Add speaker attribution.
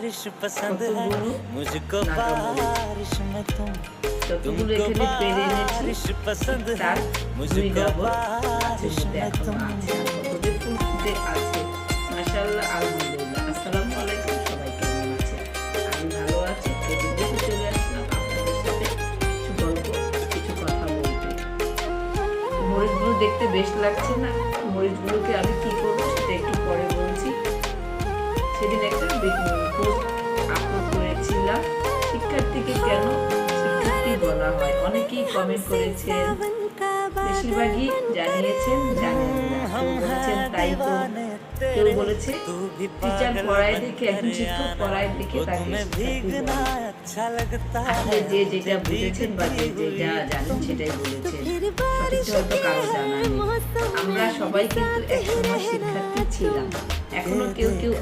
Speaker 1: बारिश पसंद है
Speaker 2: কতগুলো
Speaker 1: मुझको
Speaker 2: নাগামুড়ি।
Speaker 1: बारिश में तुम
Speaker 2: যতগুলো
Speaker 1: तुमको
Speaker 2: এখানে পেরে এনেছি
Speaker 1: बारिश पसंद है
Speaker 2: তার দুই
Speaker 1: मुझको
Speaker 2: ডাবল আছে
Speaker 1: बारिश
Speaker 2: মধ্যে
Speaker 1: में
Speaker 2: এখনো
Speaker 1: तुम
Speaker 2: আছে আর কতদের ফুল ফুটে আছে মাশাআল্লাহ আলহামদুলিল্লাহ আসসালামু আলাইকুম সবাই কেমন আছে আমি ভালো আছি এদিকে দেখে চলে আসলাম আপনাদের সাথে কিছু গল্প কিছু কথা বলতে মরিচগুলো দেখতে বেশ লাগছে না মরিচগুলোকে আমি কি করবো সেটা একটু পরে বলছি সেদিন একটা পোস্ট আপলোড করেছিলাম শিক্ষার্থীকে কেন শিক্ষার্থী বলা হয়? অনেকেই কমেন্ট করেছেন, বেশিরভাগই জানিয়েছেন বলেছেন তাই তো। কেউ বলেছে টিচার পড়ায় দেখে, একজন শিক্ষক পড়ায় দেখে তাকে যে যেটা বুঝেছেন বা যে যেটা জানেন সেটাই বলেছেন। কারও জানা আমরা সবাই কিন্তু একসময় শিক্ষার্থী ছিলাম। এখনও কেউ কেউ